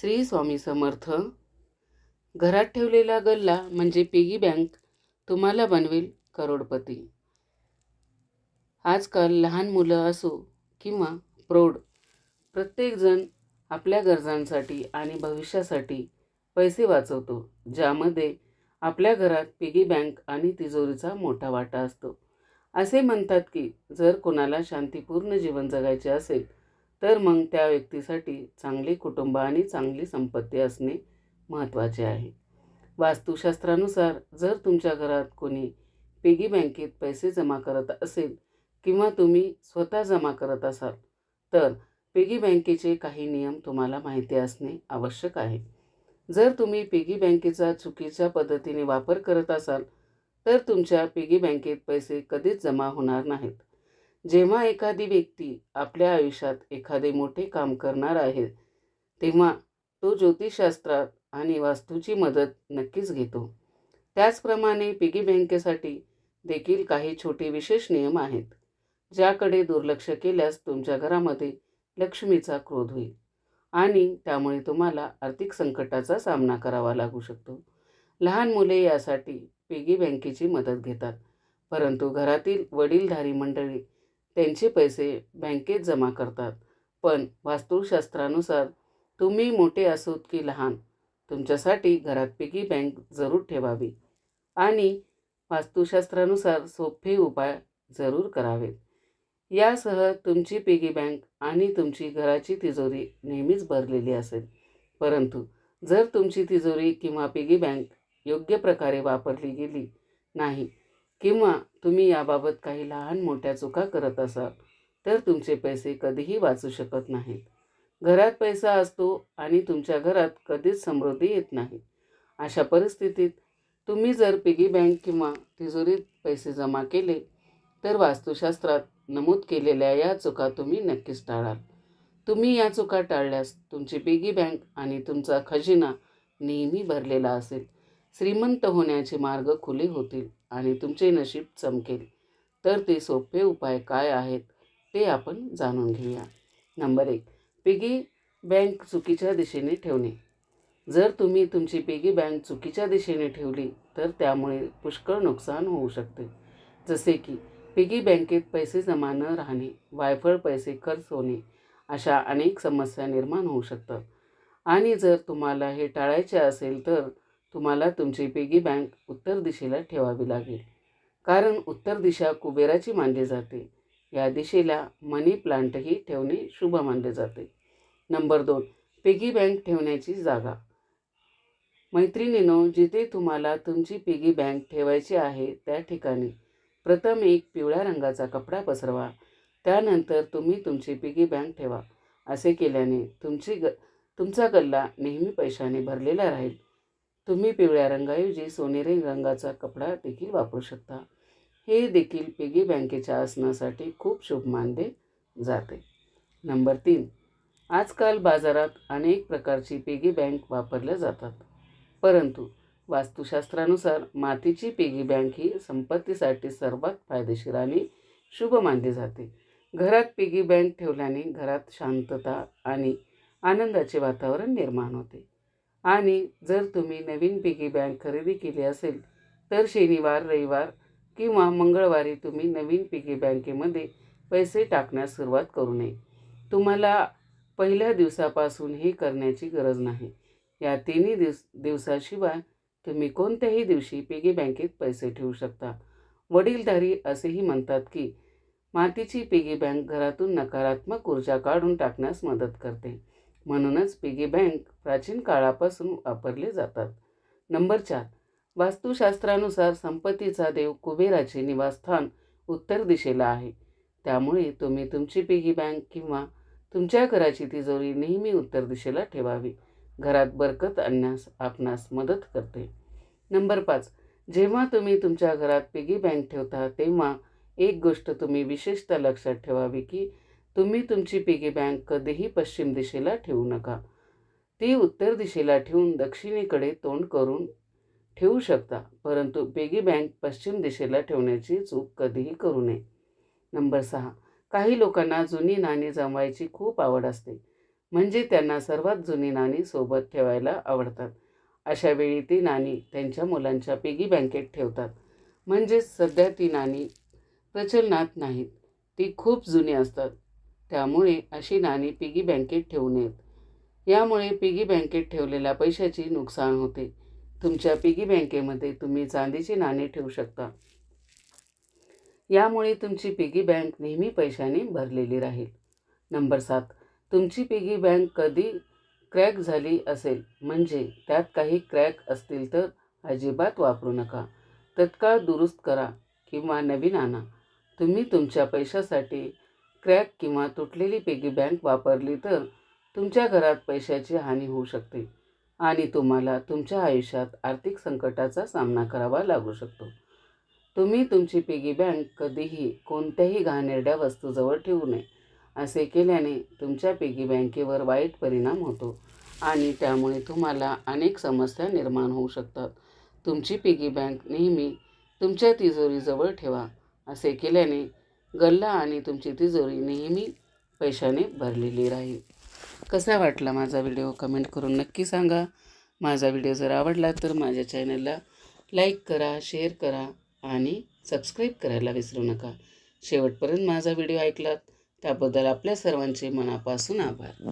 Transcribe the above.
श्री स्वामी समर्थ. घरात ठेवलेला गल्ला म्हणजे पिगी बँक तुम्हाला बनवेल करोडपती. आजकाल लहान मुलं असो किंवा प्रौढ प्रत्येकजण आपल्या गरजांसाठी आणि भविष्यासाठी पैसे वाचवतो ज्यामध्ये आपल्या घरात पिगी बँक आणि तिजोरीचा मोठा वाटा असतो. असे म्हणतात की जर कोणाला शांतीपूर्ण जीवन जगायचे असेल तर मग त्या व्यक्तीसाठी चांगले कुटुंब आणि चांगली संपत्ती असणे महत्त्वाचे आहे. वास्तुशास्त्रानुसार जर तुमच्या घरात कोणी पिगी बँकेत पैसे जमा करत असेल किंवा तुम्ही स्वतः जमा करत असाल तर पिगी बँकेचे काही नियम तुम्हाला माहिती असणे आवश्यक आहे. जर तुम्ही पिगी बँकेचा चुकीच्या पद्धतीने वापर करत असाल तर तुमच्या पिगी बँकेत पैसे कधीच जमा होणार नाहीत. जेव्हा एखादी व्यक्ती आपल्या आयुष्यात एखादे मोठे काम करणार आहे तेव्हा तो ज्योतिषशास्त्रात आणि वास्तूची मदत नक्कीच घेतो. त्याचप्रमाणे पिगी बँकेसाठी देखील काही छोटे विशेष नियम आहेत ज्याकडे दुर्लक्ष केल्यास तुमच्या घरामध्ये लक्ष्मीचा क्रोध होईल आणि त्यामुळे तुम्हाला आर्थिक संकटाचा सामना करावा लागू शकतो. लहान मुले यासाठी पिगी बँकेची मदत घेतात परंतु घरातील वडीलधारी मंडळी त्यांचे पैसे बँकेत जमा करतात. पण वास्तुशास्त्रानुसार तुम्ही मोठे असोत की लहान तुमच्यासाठी घरात पिगी बँक जरूर ठेवावी. आणि वास्तुशास्त्रानुसार सोपे उपाय जरूर करावेत. यासह तुमची पिगी बँक आणि तुमची घराची तिजोरी नेहमीच भरलेली असेल. परंतु जर तुमची तिजोरी किंवा पिगी बँक योग्य प्रकारे वापरली गेली नाही किंवा तुम्ही याबाबत काही लहान मोठ्या चुका करत असाल तर तुमचे पैसे कधीही वाचू शकत नाहीत. घरात पैसा असतो आणि तुमच्या घरात कधीच समृद्धी येत नाही. अशा परिस्थितीत तुम्ही जर पिगी बँक किंवा तिजोरीत पैसे जमा केले तर वास्तुशास्त्रात नमूद केलेल्या या चुका तुम्ही नक्कीच टाळाल. तुम्ही या चुका टाळल्यास तुमची पिगी बँक आणि तुमचा खजिना नेहमी भरलेला असेल. श्रीमंत होण्याचे मार्ग खुले होतील आणि तुमचे नशीब चमकेल. तर ते सोपे उपाय काय आहेत ते आपण जाणून घेऊया. नंबर एक पिगी बँक चुकीच्या दिशेने ठेवणे. जर तुम्ही तुमची पिगी बँक चुकीच्या दिशेने ठेवली तर त्यामुळे पुष्कळ नुकसान होऊ शकते. जसे की पिगी बँकेत पैसे जमा न राहणे वायफळ पैसे खर्च होणे अशा अनेक समस्या निर्माण होऊ शकतात. आणि जर तुम्हाला हे टाळायचे असेल तर तुम्हाला तुमची पिगी बँक उत्तर दिशेला ठेवावी लागेल. कारण उत्तर दिशा कुबेराची मानली जाते. या दिशेला मनी प्लांटही ठेवणे शुभ मानले जाते. नंबर दोन पिगी बँक ठेवण्याची जागा. मैत्रिणीनो जिथे तुम्हाला तुमची पिगी बँक ठेवायची आहे त्या ठिकाणी प्रथम एक पिवळ्या रंगाचा कपडा पसरवा. त्यानंतर तुम्ही तुमची पिगी बँक ठेवा. असे केल्याने तुमची ग तुमचा गल्ला नेहमी पैशाने भरलेला राहील. तुम्ही पिवळ्या रंगाऐवजी सोनेरी रंगाचा कपडा देखील वापरू शकता. हे देखील पिगी बँकेच्या आसनासाठी खूप शुभ मानले जाते. नंबर तीन. आजकाल बाजारात अनेक प्रकारची पिगी बँक वापरल्या जातात. परंतु वास्तुशास्त्रानुसार मातीची पिगी बँक ही संपत्तीसाठी सर्वात फायदेशीर आणि शुभ मानली जाते. घरात पिगी बँक ठेवल्याने घरात शांतता आणि आनंदाचे वातावरण निर्माण होते. आणि जर तुम्ही नवीन पिगी बँक खरेदी केली असेल तर शनिवार रविवार किंवा मंगळवारी तुम्ही नवीन पिगी बँकेमध्ये पैसे टाकण्यास सुरुवात करू नये. तुम्हाला पहिल्या दिवसापासून हे करण्याची गरज नाही. या तिन्ही दिवस दिवसाशिवाय तुम्ही कोणत्याही दिवशी पिगी बँकेत पैसे ठेवू शकता. वडीलधारी असेही म्हणतात की मातीची पिगी बँक घरातून नकारात्मक ऊर्जा काढून टाकण्यास मदत करते. म्हणूनच पिगी बँक प्राचीन काळापासून वापरले जातात. नंबर चार वास्तुशास्त्रानुसार संपत्तीचा देव कुबेराचे निवासस्थान उत्तर दिशेला आहे. त्यामुळे तुम्ही तुमची पिगी बँक किंवा तुमच्या घराची तिजोरी नेहमी उत्तर दिशेला ठेवावी. घरात बरकत आणण्यास आपणास मदत करते. नंबर पाच जेव्हा तुम्ही तुमच्या घरात पिगी बँक ठेवता तेव्हा एक गोष्ट तुम्ही विशेषतः लक्षात ठेवावी की तुम्ही तुमची पिगी बँक कधीही पश्चिम दिशेला ठेवू नका. ती उत्तर दिशेला ठेवून दक्षिणेकडे तोंड करून ठेवू शकता परंतु पिगी बँक पश्चिम दिशेला ठेवण्याची चूक कधीही करू नये. नंबर सहा. काही लोकांना जुनी नाणी जमवायची खूप आवड असते म्हणजे त्यांना सर्वात जुनी नाणी सोबत ठेवायला आवडतात. अशा वेळी ती नाणी त्यांच्या मुलांच्या पिगी बँकेत ठेवतात म्हणजेच सध्या ती नाणी प्रचलनात नाहीत. ती खूप जुनी असतात. त्यामुळे अशी नाणी पिगी बँकेत ठेवू नयेत. यामुळे पिगी बँकेत ठेवलेल्या पैशाची नुकसान होते. तुमच्या पिगी बँकेमध्ये तुम्ही चांदीची नाणी ठेवू शकता. यामुळे तुमची पिगी बँक नेहमी पैशाने भरलेली राहील. नंबर सात. तुमची पिगी बँक कधी क्रॅक झाली असेल म्हणजे त्यात काही क्रॅक असतील तर अजिबात वापरू नका. तत्काळ दुरुस्त करा किंवा नवीन आणा. तुम्ही तुमच्या पैशासाठी क्रॅक किंवा तुटलेली पिगी बँक वापरली तर तुमच्या घरात पैशाची हानी होऊ शकते आणि तुम्हाला तुमच्या आयुष्यात आर्थिक संकटाचा सामना करावा लागू शकतो. तुम्ही तुमची पिगी बँक कधीही कोणत्याही घाणेरड्या वस्तूजवळ ठेवू नये असे केल्याने तुमच्या पिगी बँकेवर वाईट परिणाम होतो आणि त्यामुळे तुम्हाला अनेक समस्या निर्माण होऊ शकतात. तुमची पिगी बँक नेहमी तुमच्या तिजोरीजवळ ठेवा असे केल्याने गल्ला आणि तुमची तिजोरी नेहमी पैशाने भरलेली राहील. कसा वाटला माझा व्हिडिओ कमेंट करून नक्की सांगा. माझा व्हिडिओ जर आवडला तर माझ्या चॅनलला लाईक करा शेअर करा आणि सबस्क्राईब करायला विसरू नका. शेवटपर्यंत माझा व्हिडिओ ऐकलात त्याबद्दल आपल्या सर्वांचे मनापासून आभार.